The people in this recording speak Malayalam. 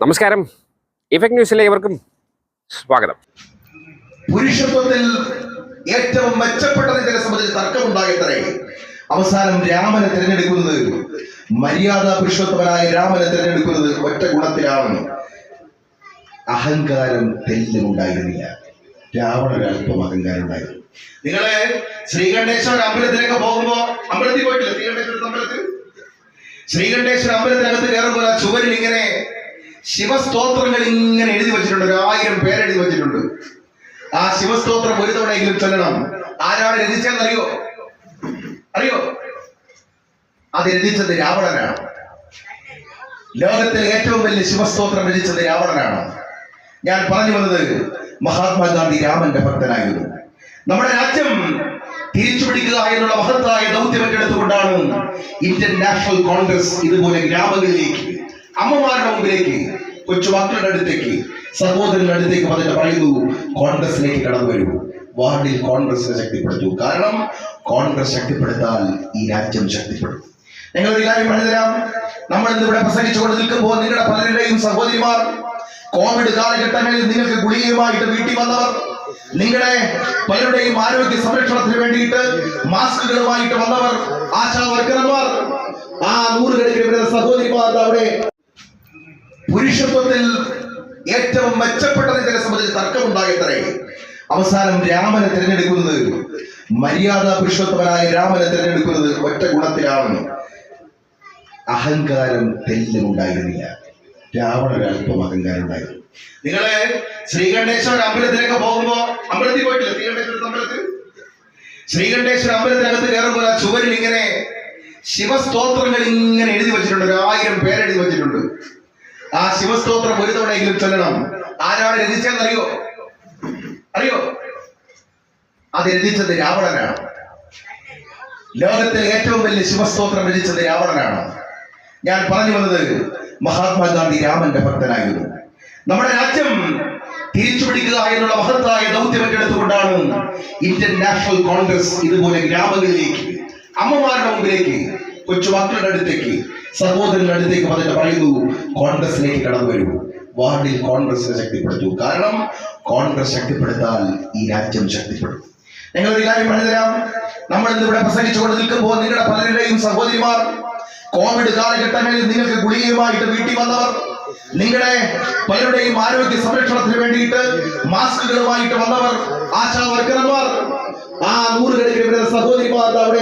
നമസ്കാരം. ഇഫക്ട് ന്യൂസിലെ ഏവർക്കും സ്വാഗതം. പുരുഷത്വത്തിൽ ഏറ്റവും മെച്ചപ്പെട്ടതിനെ സംബന്ധിച്ച് തർക്കമുണ്ടായിട്ടേ അവസാനം രാമനെ തിരഞ്ഞെടുക്കുന്നത് മര്യാദ പുരുഷോത്തമനായ രാമനെ തിരഞ്ഞെടുക്കുന്നത് ഒറ്റ ഗുണത്തിലാണ്. അഹങ്കാരം തെല്ലുണ്ടായിരുന്നില്ല രാവണന് അല്പം അഹങ്കാരം ഉണ്ടായിരുന്നു. നിങ്ങൾ ശ്രീകണ്ഠേശ്വര അമ്പലത്തിലേക്ക് പോകുമ്പോ അമ്പലത്തിൽ പോയിട്ടില്ല? ശ്രീകണ്ഠേശ്വര അമ്പലത്തിൽ? ശ്രീകണ്ഠേശ്വര അമ്പലത്തിനകത്ത് കയറുമ്പോൾ ആ ചുവരിൽ ഇങ്ങനെ ശിവസ്തോത്രങ്ങൾ ഇങ്ങനെ എഴുതി വെച്ചിട്ടുണ്ട്. ഒരു ആയിരം പേരെഴുതി വെച്ചിട്ടുണ്ട്. ആ ശിവസ്തോത്രം ഒരു തവണയെങ്കിലും ചൊല്ലണം. ആരാണ് രചിച്ചതെന്ന് അറിയോ? അറിയോ? അത് രചിച്ചത് രാവണനാണ്. ലോകത്തിൽ ഏറ്റവും വലിയ ശിവസ്തോത്രം രചിച്ചത് രാവണനാണ്. ഞാൻ പറഞ്ഞു വന്നത് മഹാത്മാഗാന്ധി രാമന്റെ ഭക്തനായിരുന്നു. നമ്മുടെ രാജ്യം തിരിച്ചുപിടിക്കുക എന്നുള്ള മഹത്തായ ദൗത്യം ഏറ്റെടുത്തുകൊണ്ടാണ് ഇന്ത്യൻ നാഷണൽ കോൺഗ്രസ് ഇതുപോലെ ഗ്രാമങ്ങളിലേക്ക് അമ്മമാരുടെ മുമ്പിലേക്ക് കൊച്ചു മക്കളുടെ അടുത്തേക്ക് സഹോദരങ്ങളുടെ അടുത്തേക്ക് വന്നിട്ട് പറയുന്നു കോൺഗ്രസിലേക്ക് കടന്നു വരൂ. വാർഡിൽ കോൺഗ്രസിനെ ശക്തിപ്പെടുത്തൂ. കാരണം കോൺഗ്രസ് ശക്തിപ്പെടുത്താൽ ഈ രാജ്യം ശക്തിപ്പെടും. ഞങ്ങൾ കാര്യം പറഞ്ഞുതരാം. നമ്മൾ ഇന്ന് ഇവിടെ പ്രസംഗിച്ചുകൊണ്ട് നിൽക്കുമ്പോൾ നിങ്ങളുടെ പലരുടെയും സഹോദരിമാർ കോവിഡ് കാലഘട്ടങ്ങളിൽ നിങ്ങൾക്ക് ഗുളികയുമായിട്ട് വീട്ടിൽ വന്നവർ നിങ്ങളുടെ പലരുടെയും ആരോഗ്യ സംരക്ഷണത്തിന് വേണ്ടിയിട്ട് മാസ്കുകളുമായിട്ട് വന്നവർ ആശാ വർക്കർമാർ ആ നൂറുകണക്കിന് വരുന്ന സഹോദരിമാർ അവിടെ പുരുഷത്വത്തിൽ ഏറ്റവും മെച്ചപ്പെട്ടതിനെ സംബന്ധിച്ച് തർക്കമുണ്ടായിട്ടേ അവസാനം രാമനെ തിരഞ്ഞെടുക്കുന്നത് മര്യാദ പുരുഷോത്തമനായ രാമനെ തിരഞ്ഞെടുക്കുന്നത് ഒറ്റ ഗുണത്തിലാണ്. അഹങ്കാരം തെല്ലുണ്ടായിരുന്നില്ല രാവണന് അല്പം അഹങ്കാരം ഉണ്ടായിരുന്നു. നിങ്ങൾ ശ്രീകണ്ഠേശ്വര അമ്പലത്തിലേക്ക് പോകുമ്പോ അമ്പലത്തിൽ പോയിട്ടില്ല? ശ്രീകണ്ഠേശ്വര അമ്പലത്തിൽ? ശ്രീകണ്ഠേശ്വര അമ്പലത്തിനകത്ത് കയറുമ്പോൾ ആ ചുവരിൽ ഇങ്ങനെ ശിവസ്തോത്രങ്ങൾ ഇങ്ങനെ എഴുതി വെച്ചിട്ടുണ്ട്. ഒരു ആയിരം പേരെഴുതി വെച്ചിട്ടുണ്ട്. ആ ശിവസ്തോത്രം ഒരു തവണയെങ്കിലും ചൊല്ലണം. ആരാണ് രചിച്ചതെന്ന് അറിയോ? അറിയോ? അത് രചിച്ചത് രാവണനാണ്. ലോകത്തിൽ ഏറ്റവും വലിയ ശിവസ്തോത്രം രചിച്ചത് രാവണനാണ്. ഞാൻ പറഞ്ഞു വന്നത് മഹാത്മാഗാന്ധി രാമന്റെ ഭക്തനായിരുന്നു. നമ്മുടെ രാജ്യം തിരിച്ചുപിടിക്കുക എന്നുള്ള മഹത്തായ ദൗത്യം ഏറ്റെടുത്തുകൊണ്ടാണ് ഇന്ത്യൻ നാഷണൽ കോൺഗ്രസ് ഇതുപോലെ ഗ്രാമങ്ങളിലേക്ക് അമ്മമാരുടെ മുമ്പിലേക്ക് കൊച്ചു മക്കളുടെ അടുത്തേക്ക് സഹോദരങ്ങളുടെ അടുത്തേക്ക് വന്നിട്ട് പറയുന്നു കോൺഗ്രസിലേക്ക് കടന്നു വരൂ. വാർഡിൽ കോൺഗ്രസിനെ ശക്തിപ്പെടുത്തു. കാരണം കോൺഗ്രസ് ശക്തിപ്പെടുത്താൽ ഈ രാജ്യം ശക്തിപ്പെടും. ഞങ്ങൾ ഒരു കാര്യം പറഞ്ഞുതരാം. നമ്മൾ ഇന്ന് ഇവിടെ പ്രസംഗിച്ചുകൊണ്ട് നിൽക്കുമ്പോൾ നിങ്ങളുടെ പലരുടെയും സഹോദരിമാർ കോവിഡ് കാലഘട്ടങ്ങളിൽ നിങ്ങൾക്ക് ഗുളികയുമായിട്ട് വീട്ടിൽ വന്നവർ നിങ്ങളുടെ പലരുടെയും ആരോഗ്യ സംരക്ഷണത്തിന് വേണ്ടിയിട്ട് മാസ്കുകളുമായിട്ട് വന്നവർ ആശാ വർക്കർമാർ ആ നൂറുകണക്കിന് സഹോദരിമാർ അവിടെ